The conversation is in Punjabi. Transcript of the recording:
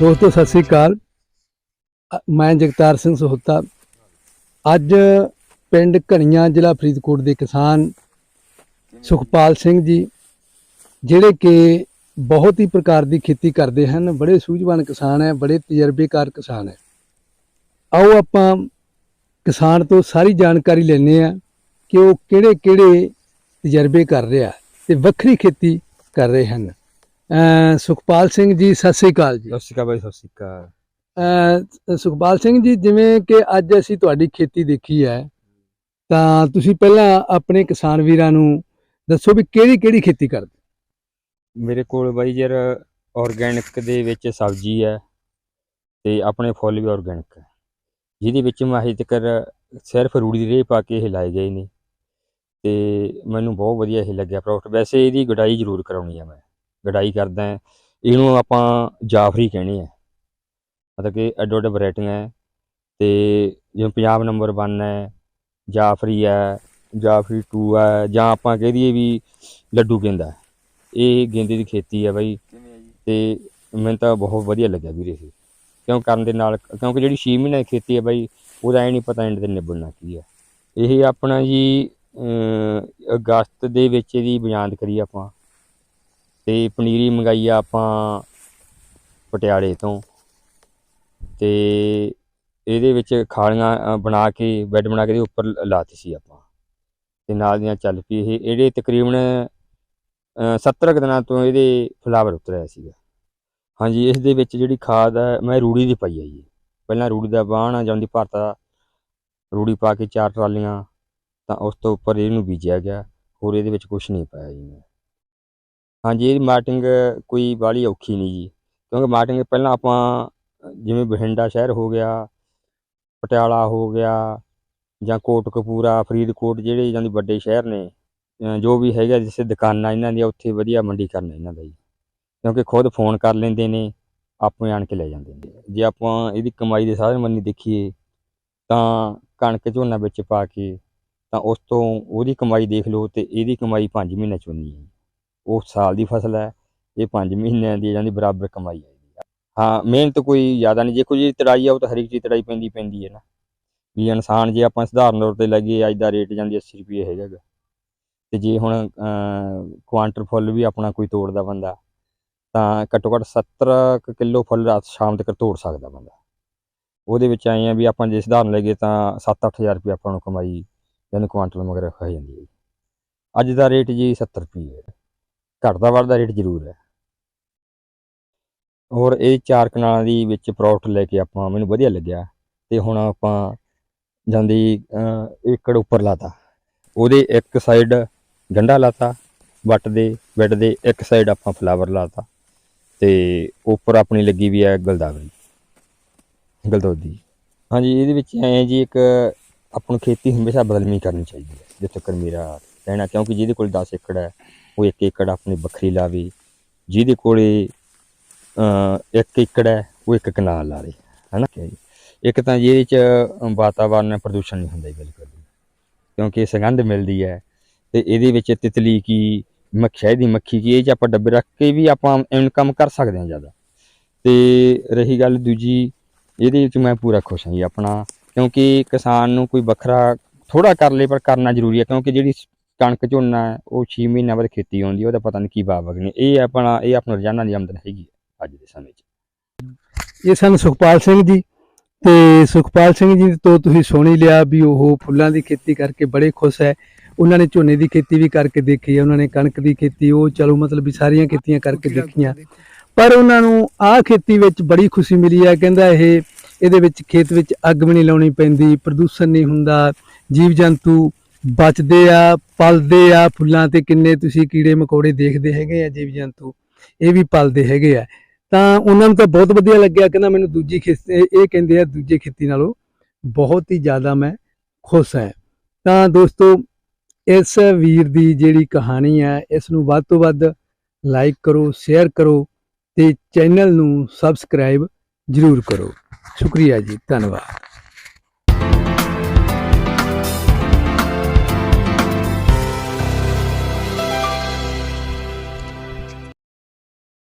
ਦੋਸਤੋ, ਸਤਿ ਸ੍ਰੀ ਅਕਾਲ। ਮੈਂ ਜਗਤਾਰ ਸਿੰਘ ਸੋਹਤਾ। ਅੱਜ ਪਿੰਡ ਘਣੀਆਂ ਜ਼ਿਲ੍ਹਾ ਫਰੀਦਕੋਟ ਦੇ ਕਿਸਾਨ ਸੁਖਪਾਲ ਸਿੰਘ ਜੀ, ਜਿਹੜੇ ਕਿ ਬਹੁਤ ਹੀ ਪ੍ਰਕਾਰ ਦੀ ਖੇਤੀ ਕਰਦੇ ਹਨ, ਬੜੇ ਸੂਝਵਾਨ ਕਿਸਾਨ ਹੈ, ਬੜੇ ਤਜਰਬੇਕਾਰ ਕਿਸਾਨ ਹੈ। ਆਓ ਆਪਾਂ ਕਿਸਾਨ ਤੋਂ ਸਾਰੀ ਜਾਣਕਾਰੀ ਲੈਣੇ ਆ ਕਿ ਉਹ ਕਿਹੜੇ ਕਿਹੜੇ ਤਜਰਬੇ ਕਰ ਰਿਹਾ ਤੇ ਵੱਖਰੀ ਖੇਤੀ ਕਰ ਰਹੇ ਹਨ। ਸੁਖਪਾਲ ਸਿੰਘ ਜੀ ਸਤਿ ਸ੍ਰੀ ਅਕਾਲ ਜੀ। ਸਤਿ ਸ਼੍ਰੀ ਅਕਾਲ ਬਾਈ ਸਤਿ ਸ਼੍ਰੀ ਅਕਾਲ। ਸੁਖਪਾਲ ਸਿੰਘ ਜੀ ਜਿਵੇਂ ਕਿ ਅੱਜ ਅਸੀਂ ਤੁਹਾਡੀ ਖੇਤੀ ਦੇਖੀ ਹੈ ਤਾਂ ਤੁਸੀਂ ਪਹਿਲਾਂ ਆਪਣੇ ਕਿਸਾਨ ਵੀਰਾਂ ਨੂੰ ਦੱਸੋ ਵੀ ਕਿਹੜੀ ਕਿਹੜੀ ਖੇਤੀ ਕਰਦੇ? ਮੇਰੇ ਕੋਲ ਬਾਈ ਯਾਰ ਆਰਗੈਨਿਕ ਦੇ ਵਿੱਚ ਸਬਜ਼ੀ ਹੈ ਤੇ ਆਪਣੇ ਫੁੱਲ ਵੀ ਆਰਗੈਨਿਕ ਹੈ। ਜਿਹਦੇ ਵਿੱਚ ਮੈਂ ਅਜੇ ਤੱਕ ਸਿਰਫ ਰੂੜੀ ਦੀ ਰੇਹ ਪਾ ਕੇ ਇਹ ਲਾਏ ਗਏ ਨੇ ਤੇ ਮੈਨੂੰ ਬਹੁਤ ਵਧੀਆ ਇਹ ਲੱਗਿਆ ਪ੍ਰੋਡਕਟ ਵੈਸੇ ਇਹਦੀ ਗਡਾਈ ਜ਼ਰੂਰ ਕਰਾਉਣੀ ਹੈ ਮੈਂ। ਗਡਾਈ ਕਰਦਾ ਹਾਂ। ਇਹਨੂੰ ਆਪਾਂ ਜਾਫਰੀ ਕਹਿੰਦੇ ਆ। ਮਤਲਬ ਕਿ ਅੱਡੋ ਅੱਡ ਵੈਰਾਈਟੀਆਂ ਹੈ ਤੇ ਜਿਵੇਂ ਪੰਜਾਬ ਨੰਬਰ 1 ਹੈ ਜਾਫਰੀ ਹੈ ਜਾਫਰੀ 2 ਹੈ ਜਾਂ ਆਪਾਂ ਕਹਿ ਦਈਏ ਵੀ ਲੱਡੂ ਗੇਂਦਾ ਇਹ ਗੇਂਦੇ ਦੀ ਖੇਤੀ ਹੈ ਬਾਈ ਤੇ ਮੈਨੂੰ ਤਾਂ ਬਹੁਤ ਵਧੀਆ ਲੱਗਿਆ ਵੀਰੇ ਇਹ। ਕਿਉਂ ਕਰਨ ਦੇ ਨਾਲ ਕਿਉਂਕਿ ਜਿਹੜੀ 6 ਮਹੀਨੇ ਦੀ ਖੇਤੀ ਹੈ ਬਾਈ ਉਹਦਾ ਐ ਨਹੀਂ ਪਤਾ ਐਂਡ ਤੇ ਨਿਬੜਨਾ ਕੀ ਹੈ। ਇਹ ਆਪਣਾ ਜੀ ਅਗਸਤ ਦੇ ਵਿੱਚ ਇਹਦੀ ਬੁਨਿਆਦ ਕਰੀ ਆਪਾਂ। ਤੇ ਪਨੀਰੀ ਮੰਗਾਈ ਆ ਆਪਾਂ ਪਟਿਆਲੇ ਤੋਂ। ਤੇ ਇਹਦੇ ਵਿੱਚ ਖਾਲੀਆਂ ਬਣਾ ਕੇ ਬੈੱਡ ਬਣਾ ਕੇ ਇਹਦੇ ਉੱਪਰ ਲ- ਲਾਤੀ ਸੀ ਆਪਾਂ। ਤੇ ਨਾਲ ਦੀਆਂ ਚੱਲ ਪਈ ਇਹ ਇਹਦੇ ਤਕਰੀਬਨ ਅ, 70 ਕੁ ਦਿਨਾਂ ਤੋਂ ਇਹਦੇ ਫਲਾਵਰ ਉਤਰਿਆ ਸੀਗਾ। ਹਾਂਜੀ ਇਸ ਦੇ ਵਿੱਚ ਜਿਹੜੀ ਖਾਦ ਹੈ ਮੈਂ ਰੂੜੀ ਦੀ ਪਾਈ ਹੈ ਜੀ। ਪਹਿਲਾਂ ਰੂੜੀ ਦਾ ਬਾਣ ਜਾਂਦੀ ਭਰਤਾ ਰੂੜੀ ਪਾ ਕੇ ਚਾਰ ਟਰਾਲੀਆਂ ਤਾਂ ਉਸ ਤੋਂ ਉੱਪਰ ਇਹਨੂੰ ਬੀਜਿਆ ਗਿਆ। ਹੋਰ ਇਹਦੇ ਵਿੱਚ ਕੁਝ ਨਹੀਂ ਪਾਇਆ ਜੀ ਮੈਂ। ਹਾਂਜੀ ਇਹਦੀ ਮਾਰਟਿੰਗ ਕੋਈ ਬਾਹਲੀ ਔਖੀ ਨਹੀਂ ਜੀ। ਕਿਉਂਕਿ ਮਾਰਟਿੰਗ ਪਹਿਲਾਂ ਆਪਾਂ, ਜਿਵੇਂ ਬਠਿੰਡਾ ਸ਼ਹਿਰ ਹੋ ਗਿਆ, ਪਟਿਆਲਾ ਹੋ ਗਿਆ, ਜਾਂ ਕੋਟਕਪੂਰਾ, ਫਰੀਦਕੋਟ, ਜਿਹੜੇ ਜਾਂਦੀ ਵੱਡੇ ਸ਼ਹਿਰ ਨੇ ਜੋ ਵੀ ਹੈਗਾ ਜਿਸੇ ਦੁਕਾਨਾਂ ਇਹਨਾਂ ਦੀਆਂ, ਉੱਥੇ ਵਧੀਆ ਮੰਡੀ ਕਰਨਾ ਇਹਨਾਂ ਦਾ ਜੀ। ਕਿਉਂਕਿ ਖੁਦ ਫੋਨ ਕਰ ਲੈਂਦੇ ਨੇ, ਆਪੇ ਆਣ ਕੇ ਲੈ ਜਾਂਦੇ ਨੇ। ਜੇ ਆਪਾਂ ਇਹਦੀ ਕਮਾਈ ਦੇ ਸਾਧਨ ਮੰਨੀ ਦੇਖੀਏ, ਤਾਂ ਕਣਕ ਝੋਨਾ ਵਿੱਚ ਪਾ ਕੇ, ਤਾਂ ਉਸ ਤੋਂ ਉਹਦੀ ਕਮਾਈ ਦੇਖ ਲਓ ਤੇ ਇਹਦੀ ਕਮਾਈ 5 ਮਹੀਨੇ ਚ ਹੁੰਦੀ ਹੈ ਉਹ ਸਾਲ ਦੀ ਫਸਲ ਹੈ ਇਹ 5 ਮਹੀਨਿਆਂ ਦੀ ਜਾਂਦੀ ਬਰਾਬਰ ਕਮਾਈ ਹੈ ਇਹਦੀ। ਹਾਂ ਮਿਹਨਤ ਕੋਈ ਜ਼ਿਆਦਾ ਨਹੀਂ ਜੇ ਕੋਈ ਤੜਾਈ ਆ ਉਹ ਤਾਂ ਹਰ ਇੱਕ ਚੀਜ਼ ਤੜਾਈ ਪੈਂਦੀ ਪੈਂਦੀ ਹੈ ਨਾ ਵੀ ਇਨਸਾਨ ਜੇ ਆਪਾਂ ਸਧਾਰਨ ਤੌਰ ਤੇ ਲੱਗੇ ਅੱਜ ਦਾ ਰੇਟ ਜਾਂਦੀ 80 ਰੁਪਏ ਹੈਗਾ ਗਾ। ਤੇ ਜੇ ਹੁਣ ਅਹ, ਕੁਆਂਟਲ ਫੁੱਲ ਵੀ ਆਪਣਾ ਕੋਈ ਤੋੜਦਾ ਬੰਦਾ ਤਾਂ ਘੱਟੋ ਘੱਟ 70 ਕਿਲੋ ਫੁੱਲ ਰਾਤ ਸ਼ਾਮ ਤੱਕ ਤੋੜ ਸਕਦਾ ਬੰਦਾ ਉਹਦੇ ਵਿੱਚ ਆਏ ਆ ਵੀ ਆਪਾਂ ਜੇ ਸਧਾਰਨ ਲੱਗੇ ਤਾਂ 7-8000 ਰੁਪਏ ਆਪਾਂ ਨੂੰ ਕਮਾਈ ਜਨ ਕੁਆਂਟਲ ਮਗਰ ਖਾ ਜਾਂਦੀ ਹੈ ਅੱਜ ਦਾ ਰੇਟ ਜੀ 70 ਰੁਪਏ ਹੈ ਘਟਦਾ ਵੱਧਦਾ ਰੇਟ ਜ਼ਰੂਰ ਹੈ। ਔਰ ਇਹ ਚਾਰ ਕਨਾਲਾਂ ਦੀ ਵਿੱਚ ਪ੍ਰੋਡਕਟ ਲੈ ਕੇ ਆਪਾਂ, ਮੈਨੂੰ ਵਧੀਆ ਲੱਗਿਆ। ਤੇ ਹੁਣ ਆਪਾਂ ਜਾਂਦੀ ਏਕੜ ਉੱਪਰ ਲਾਤਾ। ਉਹਦੇ ਇੱਕ ਸਾਈਡ ਗੰਡਾ ਲਾਤਾ, ਵੱਟ ਦੇ, ਬੈੱਡ ਦੇ ਇੱਕ ਸਾਈਡ ਆਪਾਂ ਫਲਾਵਰ ਲਾਤਾ। ਤੇ ਉੱਪਰ ਆਪਣੀ ਲੱਗੀ ਵੀ ਹੈ ਗਲਦਾਵਰੀ, ਗਲਦੌਦੀ ਹਾਂਜੀ, ਇਹਦੇ ਵਿੱਚ ਐ ਜੀ ਇੱਕ, ਆਪਾਂ ਨੂੰ ਖੇਤੀ ਹਮੇਸ਼ਾ ਬਦਲਵੀਂ ਕਰਨੀ ਚਾਹੀਦੀ ਹੈ। ਜਿੱਥੇ ਤੱਕ ਮੇਰਾ ਕਹਿਣਾ ਕਿਉਂਕਿ ਜਿਹਦੇ ਕੋਲ 10 ਏਕੜ ਹੈ ਉਹ ਇੱਕ ਏਕੜ ਆਪਣੀ ਵੱਖਰੀ ਲਾਵੇ। ਜਿਹਦੇ ਕੋਲੇ ਅਹ, ਇੱਕ ਏਕੜ ਹੈ ਉਹ ਇੱਕ ਕਨਾਲ ਲਾਵੇ। ਹਨਾ? ਕਿ ਇੱਕ ਤਾਂ ਜਿਹਦੇ ਚ ਵਾਤਾਵਰਨ ਪ੍ਰਦੂਸ਼ਣ ਨਹੀਂ ਹੁੰਦਾ ਬਿਲਕੁਲ ਕਿਉਂਕਿ ਸੁਗੰਧ ਮਿਲਦੀ ਹੈ ਤੇ ਇਹਦੇ ਵਿੱਚ ਤਿਤਲੀ ਕੀ ਮੱਖਿਆ ਦੀ ਮੱਖੀ ਕੀ ਇਹ ਚ ਆਪਾਂ ਡੱਬੇ ਰੱਖ ਕੇ ਵੀ ਆਪਾਂ ਇਨਕਮ ਕਰ ਸਕਦੇ ਹਾਂ ਜ਼ਿਆਦਾ। ਤੇ ਰਹੀ ਗੱਲ ਦੂਜੀ ਇਹਦੇ ਵਿੱਚ ਮੈਂ ਪੂਰਾ ਖੁਸ਼ ਹਾਂ ਜੀ ਆਪਣਾ। ਕਿਉਂਕਿ ਕਿਸਾਨ ਨੂੰ ਕੋਈ ਵੱਖਰਾ ਥੋੜਾ ਕਰ ਲੇ ਪਰ ਕਰਨਾ ਜ਼ਰੂਰੀ ਹੈ ਕਿਉਂਕਿ ਜਿਹੜੀ ਕਣਕ ਝੋਨਾ ਉਹ 6 ਮਹੀਨਿਆਂ ਬਾਅਦ ਖੇਤੀ ਆਉਂਦੀ ਉਹਦਾ ਪਤਾ ਨਹੀਂ ਕੀ ਭਾਅ ਵਗਣੇ ਇਹ ਆਪਣਾ ਇਹ ਆਪਣਾ ਰੋਜ਼ਾਨਾ ਦੀ ਆਮਦਨ ਹੈਗੀ ਹੈ ਅੱਜ ਦੇ ਸਮੇਂ 'ਚ। ਇਹ ਸਨ ਸੁਖਪਾਲ ਸਿੰਘ ਜੀ। ਤੇ ਸੁਖਪਾਲ ਸਿੰਘ ਜੀ ਤੋਂ ਤੁਸੀਂ ਸੁਣ ਲਿਆ ਵੀ ਉਹ ਫੁੱਲਾਂ ਦੀ ਖੇਤੀ ਕਰਕੇ ਬੜੇ ਖੁਸ਼ ਹੈ। ਉਹਨਾਂ ਨੇ ਝੋਨੇ ਦੀ ਖੇਤੀ ਵੀ ਕਰਕੇ ਦੇਖੀ ਹੈ ਉਹਨਾਂ ਨੇ ਕਣਕ ਦੀ ਖੇਤੀ ਉਹ ਚਲੋ ਮਤਲਬ ਵੀ ਸਾਰੀਆਂ ਖੇਤੀਆਂ ਕਰਕੇ ਦੇਖੀਆਂ। ਪਰ ਉਹਨਾਂ ਨੂੰ ਆਹ ਖੇਤੀ ਵਿੱਚ ਬੜੀ ਖੁਸ਼ੀ ਮਿਲੀ ਹੈ। ਕਹਿੰਦਾ ਇਹ ਇਹਦੇ ਵਿੱਚ ਖੇਤ ਵਿੱਚ ਅੱਗ ਵੀ ਨਹੀਂ ਲਾਉਣੀ ਪੈਂਦੀ ਪ੍ਰਦੂਸ਼ਣ ਨਹੀਂ ਹੁੰਦਾ ਜੀਵ ਜੰਤੂ ਬਚਦੇ ਆ, ਪਲਦੇ ਆ ਫੁੱਲਾਂ ਤੇ ਕਿੰਨੇ ਤੁਸੀਂ ਕੀੜੇ ਮਕੌੜੇ ਦੇਖਦੇ ਹੈਗੇ ਆ ਜੀਵ ਜੰਤੂ। ਇਹ ਵੀ ਪਲਦੇ ਹੈਗੇ ਆ। ਤਾਂ ਉਹਨਾਂ ਨੂੰ ਤਾਂ ਬਹੁਤ ਵਧੀਆ ਲੱਗਿਆ, ਕਹਿੰਦਾ ਮੈਨੂੰ ਦੂਜੀ ਖੇਤੀ ਇਹ ਕਹਿੰਦੇ ਆ ਦੂਜੀ ਖੇਤੀ ਨਾਲੋਂ ਬਹੁਤ ਹੀ ਜ਼ਿਆਦਾ ਮੈਂ ਖੁਸ਼ ਹਾਂ। ਤਾਂ ਦੋਸਤੋ, ਇਸ ਵੀਰ ਦੀ ਜਿਹੜੀ ਕਹਾਣੀ ਹੈ ਇਸ ਨੂੰ ਵੱਧ ਤੋਂ ਵੱਧ ਲਾਈਕ ਕਰੋ, ਸ਼ੇਅਰ ਕਰੋ ਤੇ ਚੈਨਲ ਨੂੰ ਸਬਸਕ੍ਰਾਈਬ ਜ਼ਰੂਰ ਕਰੋ। ਸ਼ੁਕਰੀਆ ਜੀ, ਧੰਨਵਾਦ।